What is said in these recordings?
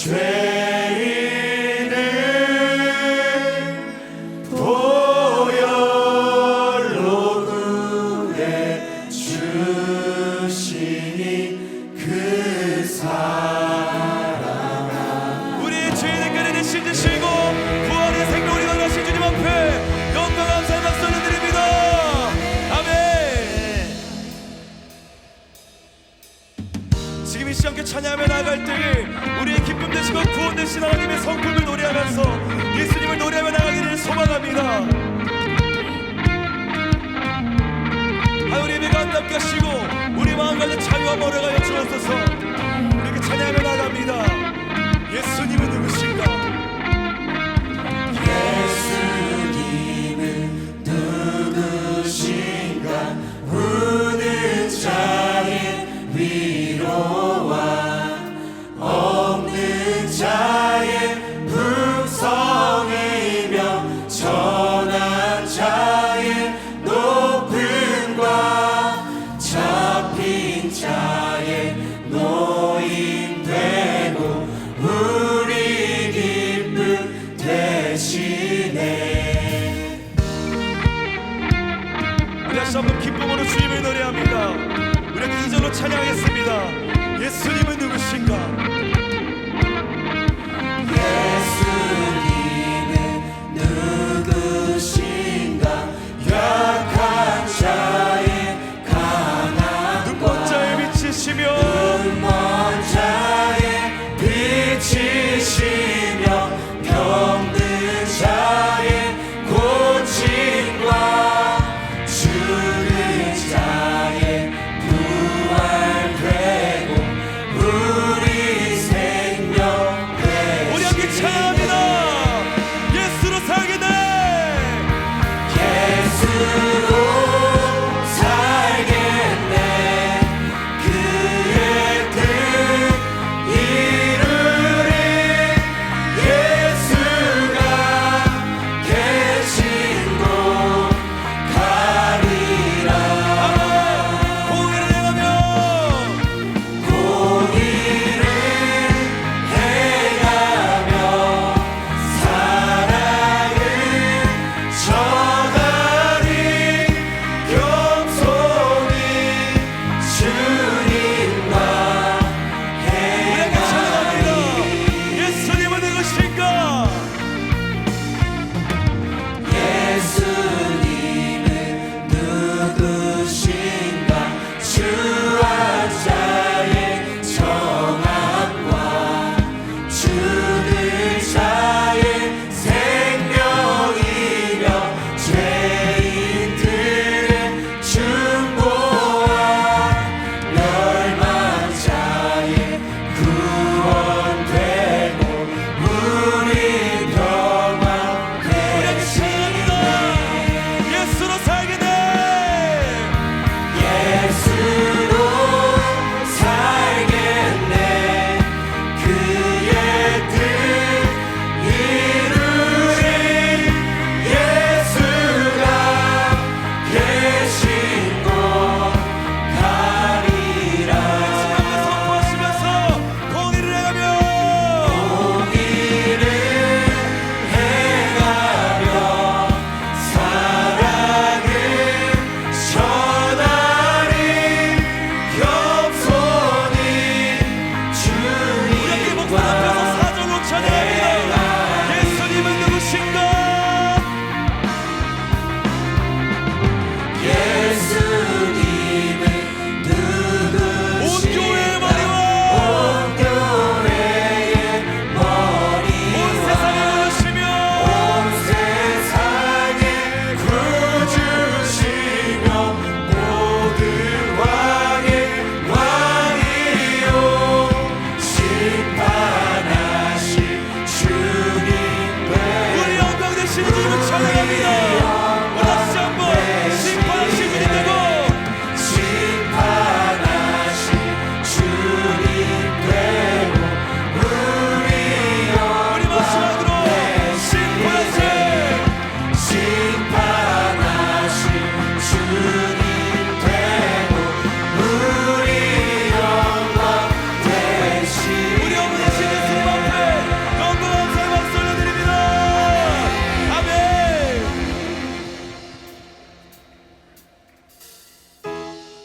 Judgment.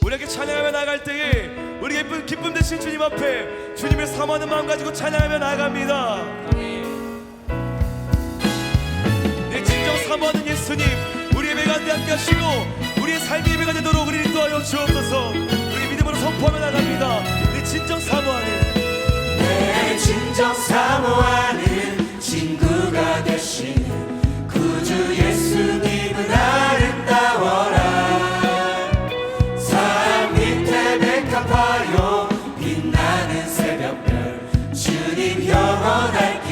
우리에게 찬양하며 나갈 때에 우리 예쁜 기쁨 되신 주님 앞에 주님을 사모하는 마음 가지고 찬양하며 나갑니다. 내 진정 사모하는 예수님 우리의 배가 함께 하시고 우리의 삶이 예배가 되도록 우리를 또하여 주옵소서 우리 믿음으로 선포하며 나갑니다. 내 진정 사모하는 내 진정 사모하는 친구가 되시는 구주 예수님은 아름다워라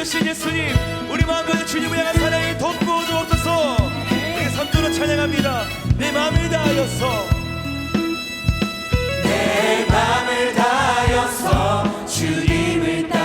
되신 예수님 우리 마음을 주님을 향한 사랑이 덮고 주옵소서 우리 삼조로 찬양합니다. 내 마음을 다하여서. 내 마음을 다하여서 주님을 따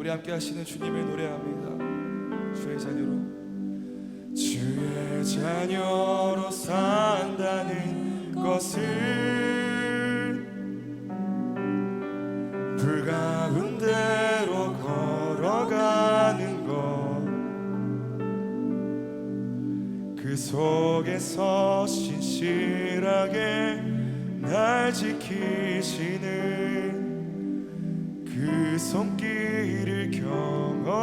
우리 함께 하시는 주님을 노래합니다. 주의 자녀로 주의 자녀로 산다는 것을 불 가운데로 걸어가는 것 그 속에서 신실하게 날 지키시는 그손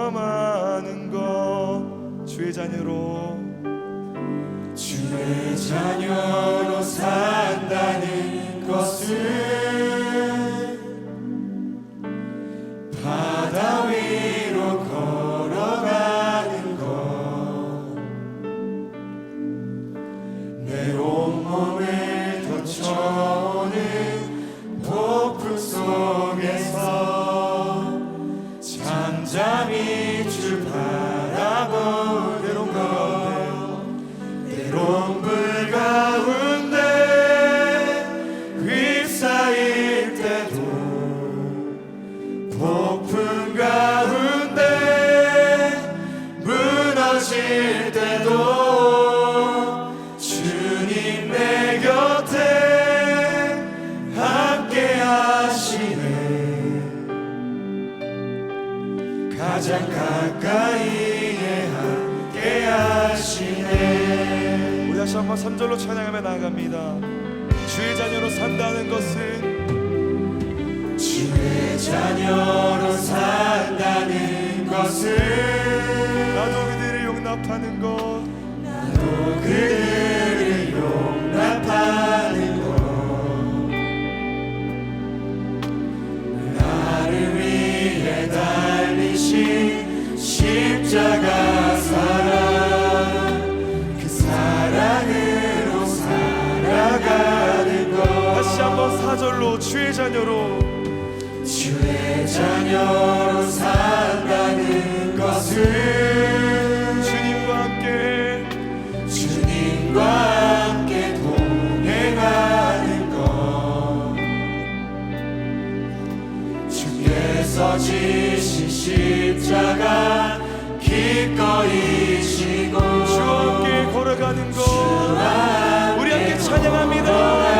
경험하는 것. 주의 자녀로. 주의 자녀로 살 다시 한번 3절로 찬양하며 나아갑니다. 주의 자녀로 산다는 것은 주의 자녀로 산다는 것은 나도 그들을 용납하는 것. 나도 그들을 용납하는 것. 나를 위해 달리신 십자가. 아들로 주의 자녀로 주의 자녀로 산다는 것을 주님과 함께 주님과 함께 동행하는 것. 주께서 지신 십자가 기꺼이 지고 주 함께 걸어가는 것. 우리 함께 찬양합니다.